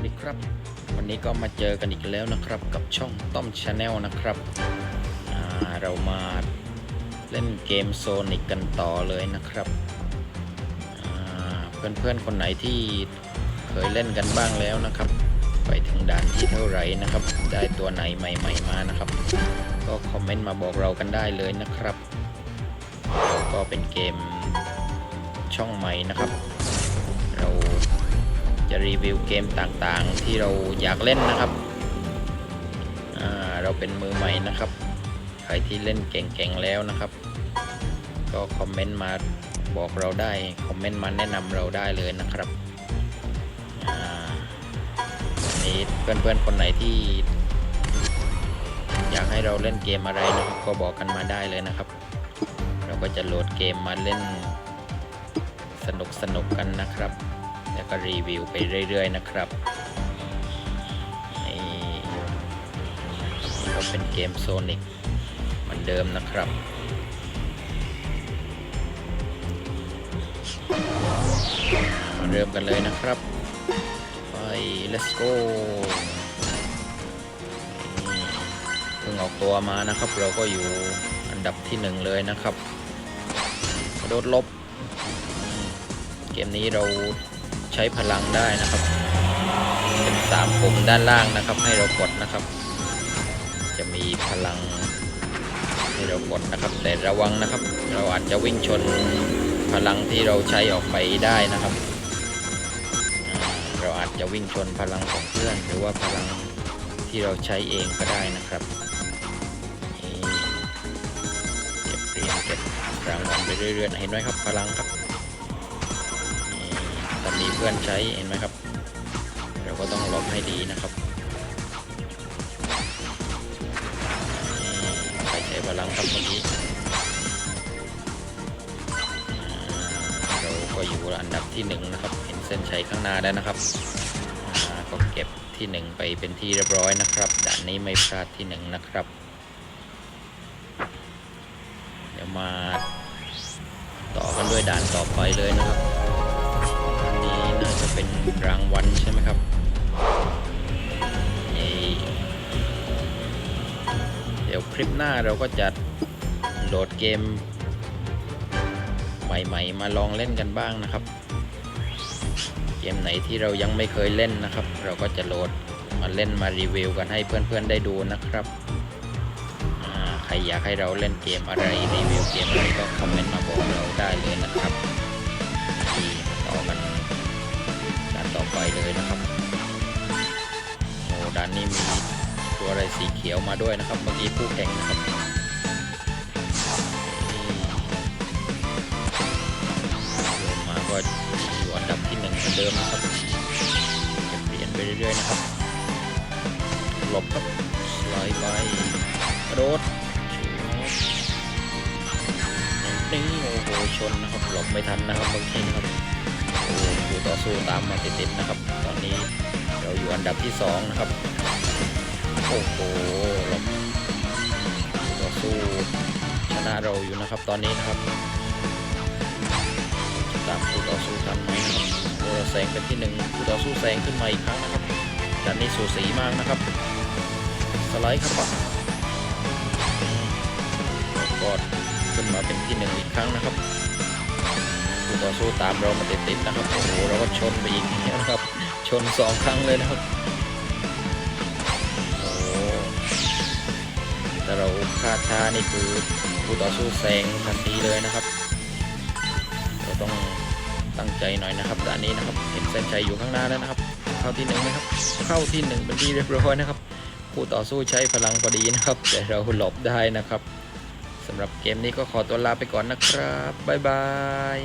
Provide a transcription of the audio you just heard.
วัสดีครับ วันนี้ก็มาเจอกันอีกแล้วนะครับ กับช่องต้อมชาแนลนะครับ เรามาเล่นเกมโซนิกกันต่อเลยนะครับ เพื่อนๆคนไหนที่เคยเล่นกันบ้างแล้วนะครับ ไปถึงด่านที่เท่าไหร่นะครับ ได้ตัวไหนใหม่ๆมานะครับ ก็คอมเมนต์มาบอกเรากันได้เลยนะครับ ก็เป็นเกมช่องใหม่นะครับ เรา จะรีวิวเกมต่างๆ ที่เราอยากเล่นนะครับเราเป็นมือใหม่นะครับ ใครที่เล่นเก่งๆแล้วนะครับ ก็คอมเมนต์มาบอกเราได้ คอมเมนต์มาแนะนำเราได้เลยนะครับนี้เพื่อนๆคนไหนที่ อยากให้เราเล่นเกมอะไรนะครับ ก็บอกกันมาได้เลยนะครับ เราก็จะโหลดเกมมาเล่นสนุกสนุกกันนะครับ ก็รีวิวไปเรื่อย ๆ นะครับนี่ก็เป็นเกมโซนิกเหมือนเดิมนะครับมาเริ่มกันเลยนะครับ ไป let's go เพิ่งออกตัวมานะครับ เราก็อยู่อันดับที่หนึ่งเลยนะครับกระโดดลบ เกมนี้เรา ใช้พลังได้นะครับเป็นสามปุ่มด้านล่างนะครับ ให้เรากดนะครับ จะมีพลังให้เรากดนะครับ แต่ระวังนะครับ เราอาจจะวิ่งชนพลังที่เราใช้ออกไปได้นะครับ เราอาจจะวิ่งชนพลังของเพื่อน หรือว่าพลังที่เราใช้เองก็ได้นะครับเก็บเหรียญเก็บรางวัลไปเรื่อยๆเห็นไหมครับพลังครับ พื่อนใช้เห็นไหมครับ เราก็ต้องหลบให้ดีนะครับใช้พลังครับเมื่อกี้เราก็อยู่อันดับที่หนึ่งนะครับ เห็นเส้นชัยข้างหน้าแล้วนะครับก็เก็บที่หนึ่งไปเป็นที่เรียบร้อยนะครับด่านนี้ไม่พลาดที่หนึ่งนะครับ เดี๋ยวมาต่อกันด้วยด่านต่อไปเลยนะครับ รางวัลใช่ไหมครับเดี๋ยวคลิปหน้าเราก็จะโหลดเกม ใหม่ๆ มาลองเล่นกันบ้างนะครับ เกมไหนที่เรายังไม่เคยเล่นนะครับ เราก็จะโหลดมาเล่นมารีวิวกันให้เพื่อนๆได้ดูนะครับใครอยากให้เราเล่นเกมอะไรรีวิวเกมอะไรก็คอมเมนต์มาบอกเราได้เลยนะครับ นี้มีตัวอะไรสีเขียวมาด้วยนะครับเมื่อกี้ผู้แข่งนะครับลงมาก็อยู่อันดับที่หนึ่งเหมือนเดิมนะครับจะเปลี่ยนไปเรื่อยๆนะครับหลบครับสไลด์ไปกระโดดนี่โอ้โหชนนะครับหลบไม่ทันนะครับเมื่อกี้นะครับโอ้คู่ต่อสู้ตามมาติดๆนะครับ ตอนนี้ เราอยู่อันดับที่สองนะครับ โอ้โหเราต่อสู้ชนะเราอยู่นะครับตอนนี้นะครับตามคู่ต่อสู้ทันไหมนะครับโอ้เราแซงเป็นที่หนึ่งคู่ต่อสู้แซงขึ้นมาอีกครั้งนะครับด่านนี้สูสีมากนะครับ สไลด์ครับแล้วก็ขึ้นมาเป็นที่หนึ่งอีกครั้งนะครับคู่ต่อสู้ตามเรามาติดๆนะครับโอ้โหเราก็ชนไปอีกแล้วนะครับ ชนสองครั้งเลยนะครับโอ้แต่เราคาดช้านี่คือคู่ต่อสู้แซงทันทีเลยนะครับ เราต้องตั้งใจหน่อยนะครับด่านนี้นะครับ เห็นเส้นชัยอยู่ข้างหน้าแล้วนะครับ เข้าที่หนึ่งไหมครับ เข้าที่หนึ่งเป็นที่เรียบร้อยนะครับคู่ต่อสู้ใช้พลังพอดีนะครับ แต่เราหลบได้นะครับสำหรับเกมนี้ก็ขอตัวลาไปก่อนนะครับ บ๊ายบาย